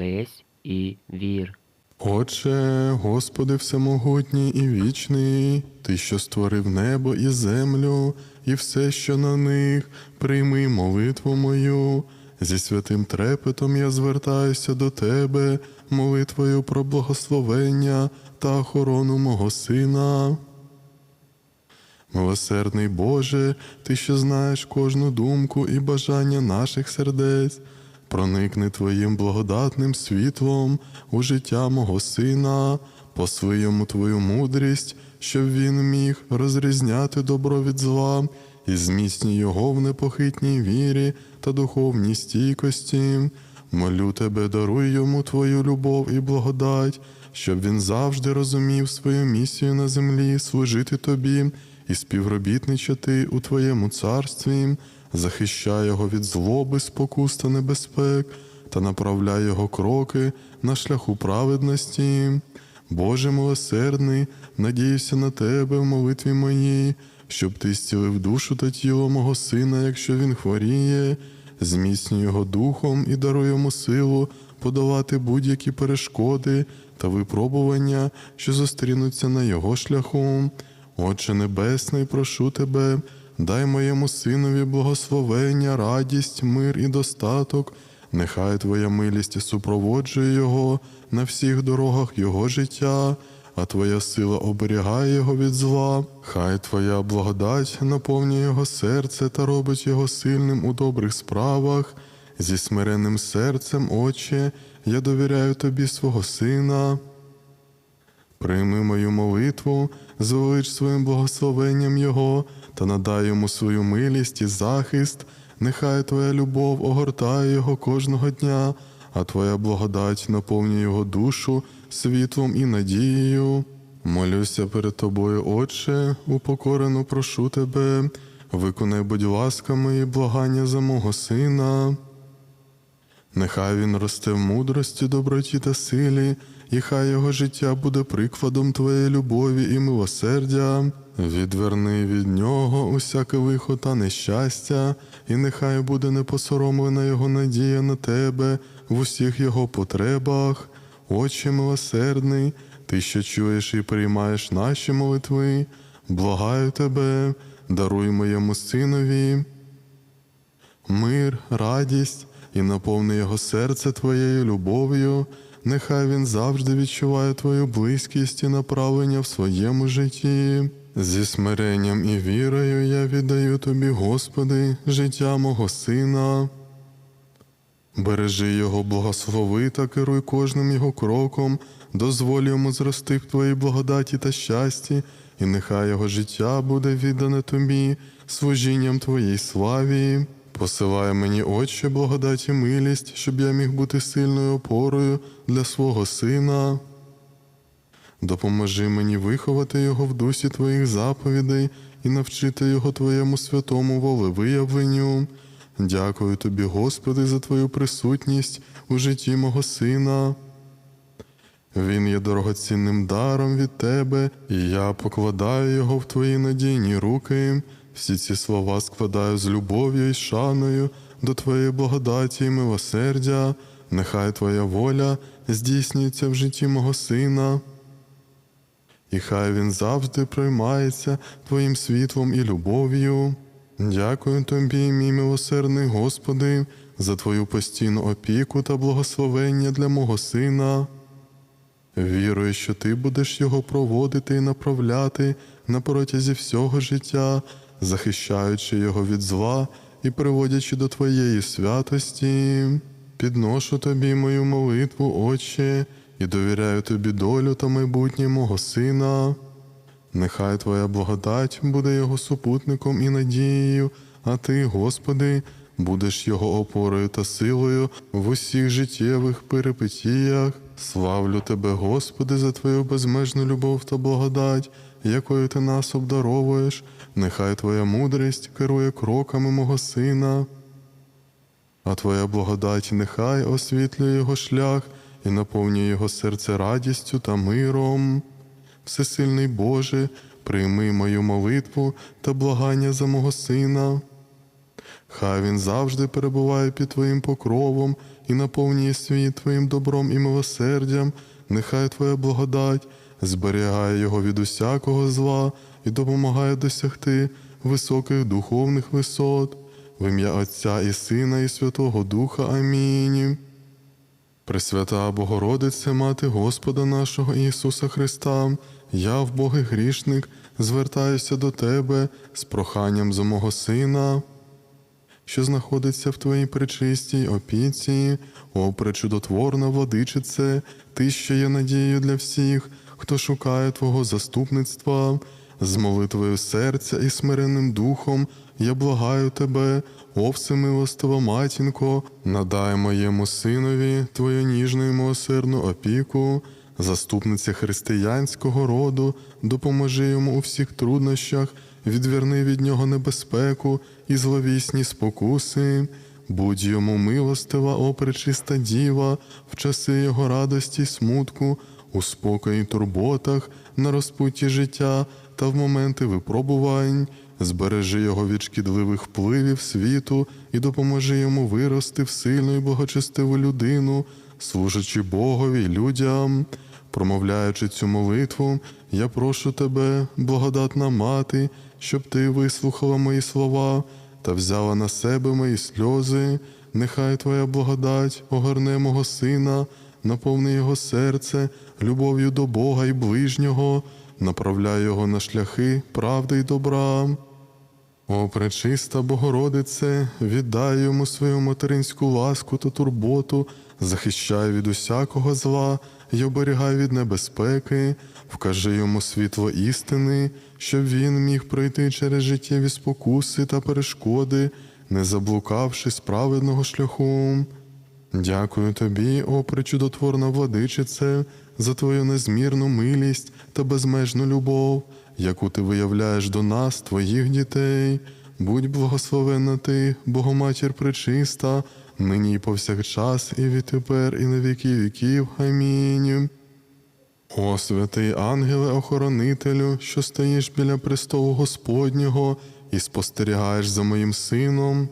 молись і вір. Отче, Господи всемогутній і вічний, Ти, що створив небо і землю, і все, що на них, прийми молитву мою. Зі святим трепетом я звертаюся до Тебе, молитвою про благословення та охорону мого сина. Милосердний Боже, Ти, що знаєш кожну думку і бажання наших сердець, проникни Твоїм благодатним світлом у життя мого сина, по своєму Твою мудрість, щоб він міг розрізняти добро від зла і зміцні його в непохитній вірі та духовній стійкості. Молю тебе, даруй йому Твою любов і благодать, щоб він завжди розумів свою місію на землі, служити тобі і співробітничати у Твоєму царстві, захищай його від злоби, спокус та небезпек, та направляй його кроки на шляху праведності. Боже милосердний, надіюся на Тебе в молитві моїй, щоб Ти зцілив душу та тіло мого сина, якщо він хворіє, зміцнюй його духом і даруй йому силу подолати будь-які перешкоди та випробування, що зустрінуться на його шляху. Отче Небесний, прошу тебе, дай моєму синові благословення, радість, мир і достаток. Нехай Твоя милість супроводжує його на всіх дорогах його життя, а Твоя сила оберігає його від зла. Хай Твоя благодать наповнює його серце та робить його сильним у добрих справах. Зі смиренним серцем, Отче, я довіряю тобі свого сина. Прийми мою молитву, звелич своїм благословенням Його та надай йому свою милість і захист. Нехай Твоя любов огортає його кожного дня, а Твоя благодать наповнює його душу світлом і надією. Молюся перед тобою, Отче, упокорено прошу тебе, виконай, будь ласка, мої благання за мого сина. Нехай він росте в мудрості, доброті та силі, і хай його життя буде прикладом твоєї любові і милосердя. Відверни від нього усяке лихо та нещастя, і нехай буде непосоромлена його надія на тебе в усіх його потребах. Отче милосердний, ти, що чуєш і приймаєш наші молитви, благаю тебе, даруй моєму синові мир, радість і наповни його серце Твоєю любов'ю. Нехай він завжди відчуває Твою близькість і направлення в своєму житті. Зі смиренням і вірою я віддаю Тобі, Господи, життя мого сина. Бережи його, благослови та керуй кожним його кроком, дозволь йому зрости в твоїй благодаті та щасті, і нехай його життя буде віддане тобі, служінням твоїй славі. Посилай мені, Отче, благодать і милість, щоб я міг бути сильною опорою для свого сина. Допоможи мені виховати його в дусі твоїх заповідей і навчити його твоєму святому волевиявленню. Дякую тобі, Господи, за твою присутність у житті мого сина. Він є дорогоцінним даром від тебе, і я покладаю його в твої надійні руки. Всі ці слова складаю з любов'ю і шаною до твоєї благодаті і милосердя. Нехай твоя воля здійснюється в житті мого сина. І хай він завжди приймається Твоїм світлом і любов'ю. Дякую тобі, мій милосердний Господи, за Твою постійну опіку та благословення для мого сина. Вірую, що ти будеш його проводити і направляти на протязі всього життя, захищаючи його від зла і приводячи до Твоєї святості. Підношу тобі мою молитву, Отче, і довіряю тобі долю та майбутнє мого сина. Нехай Твоя благодать буде його супутником і надією, а Ти, Господи, будеш його опорою та силою в усіх життєвих перипетіях. Славлю Тебе, Господи, за Твою безмежну любов та благодать, якою Ти нас обдаровуєш. Нехай Твоя мудрість керує кроками мого сина. А Твоя благодать нехай освітлює його шлях і наповнює його серце радістю та миром. Всесильний Боже, прийми мою молитву та благання за мого сина. Хай він завжди перебуває під Твоїм покровом і наповнює світ Твоїм добром і милосердям. Нехай Твоя благодать зберігає його від усякого зла і допомагає досягти високих духовних висот. В ім'я Отця і Сина, і Святого Духа. Амінь. Пресвята Богородице, Мати Господа нашого Ісуса Христа, я, вбогий грішник, звертаюся до Тебе з проханням за мого Сина, що знаходиться в Твоїй пречистій опіці, о пречудотворна владичице, Ти, що є надією для всіх, хто шукає Твого заступництва, з молитвою серця і смиренним духом я благаю Тебе, о всемилостива матінко, надай моєму синові Твою ніжну і милосердну опіку, заступниця християнського роду, допоможи йому у всіх труднощах, відверни від нього небезпеку і зловісні спокуси. Будь йому милостива, о пречиста діва, в часи його радості й смутку, у спокої турботах, на розпутті життя та в моменти випробувань. Збережи його від шкідливих впливів світу і допоможи йому вирости в сильну і благочестиву людину, служачи Богові й людям. Промовляючи цю молитву, я прошу тебе, благодатна мати, щоб ти вислухала мої слова та взяла на себе мої сльози. Нехай твоя благодать огорне мого сина, наповни його серце любов'ю до Бога і ближнього, направляй його на шляхи правди й добра. О, пречиста Богородице, віддай йому свою материнську ласку та турботу, захищай від усякого зла й оберігай від небезпеки, вкажи йому світло істини, щоб він міг пройти через життєві спокуси та перешкоди, не заблукавши з праведного шляху. Дякую тобі, о пречудотворна владичице, за твою незмірну милість та безмежну любов, яку ти виявляєш до нас, твоїх дітей. Будь благословенна ти, Богоматір пречиста, нині і повсякчас, і відтепер, і на віки віків. Амінь. О, святий ангеле охоронителю, що стоїш біля престолу Господнього і спостерігаєш за моїм сином.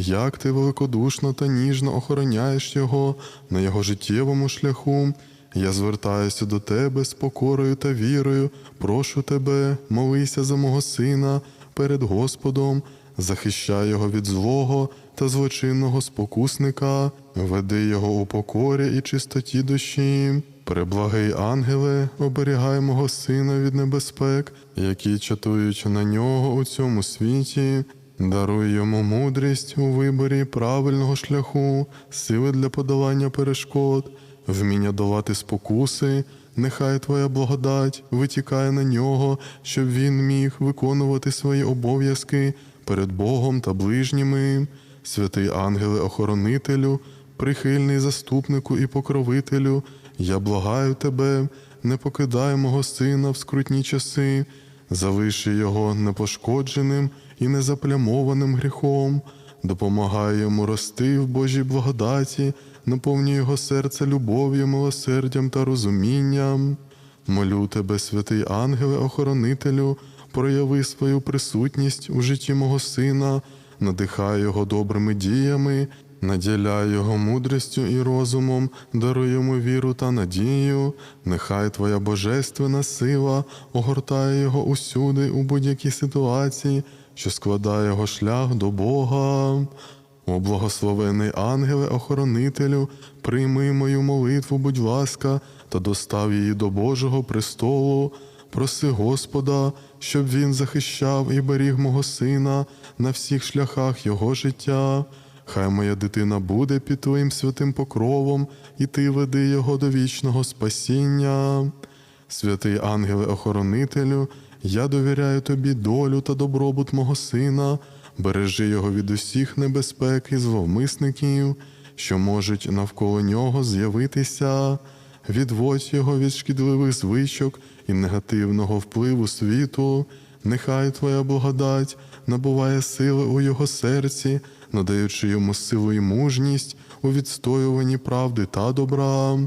Як ти великодушно та ніжно охороняєш його на його життєвому шляху, я звертаюся до тебе з покорою та вірою, прошу тебе, молися за мого сина перед Господом, захищай його від злого та злочинного спокусника, веди його у покорі і чистоті душі. Преблагий ангеле, оберігай мого сина від небезпек, які чатують на нього у цьому світі. Даруй йому мудрість у виборі правильного шляху, сили для подолання перешкод, вміння долати спокуси. Нехай Твоя благодать витікає на нього, щоб він міг виконувати свої обов'язки перед Богом та ближніми. Святий ангеле-охоронителю, прихильний заступнику і покровителю, я благаю тебе, не покидай мого сина в скрутні часи, залиши його непошкодженим і незаплямованим гріхом, допомагай йому рости в Божій благодаті, наповнюй його серце любов'ю, милосердям та розумінням. Молю тебе, святий ангеле-охоронителю, прояви свою присутність у житті мого сина, надихай його добрими діями, наділяй його мудрістю і розумом, даруй йому віру та надію, нехай твоя божественна сила огортає його усюди у будь-якій ситуації, що складає його шлях до Бога. О, благословений ангеле, охоронителю, прийми мою молитву, будь ласка, та достав її до Божого престолу. Проси Господа, щоб він захищав і беріг мого сина на всіх шляхах його життя. Хай моя дитина буде під твоїм святим покровом, і ти веди його до вічного спасіння. Святий ангеле-охоронителю, я довіряю тобі долю та добробут мого сина, бережи його від усіх небезпек і зловмисників, що можуть навколо нього з'явитися, відводь його від шкідливих звичок і негативного впливу світу. Нехай Твоя благодать набуває сили у його серці, надаючи йому силу і мужність у відстоюванні правди та добра.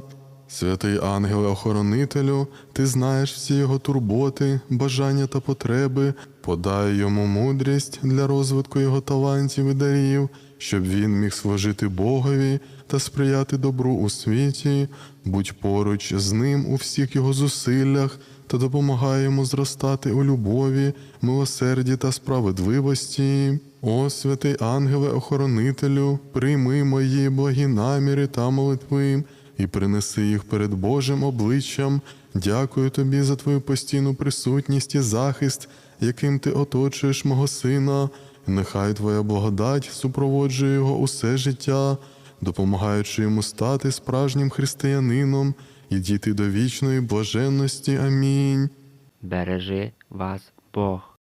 Святий ангеле-охоронителю, ти знаєш всі його турботи, бажання та потреби, подай йому мудрість для розвитку його талантів і дарів, щоб він міг служити Богові та сприяти добру у світі, будь поруч з ним у всіх його зусиллях та допомагай йому зростати у любові, милосерді та справедливості. О, святий ангеле охоронителю, прийми мої благі наміри та молитви і принеси їх перед Божим обличчям. Дякую тобі за твою постійну присутність і захист, яким ти оточуєш мого сина. Нехай твоя благодать супроводжує його усе життя, допомагаючи йому стати справжнім християнином і дійти до вічної блаженності. Амінь. Бережи вас Бог.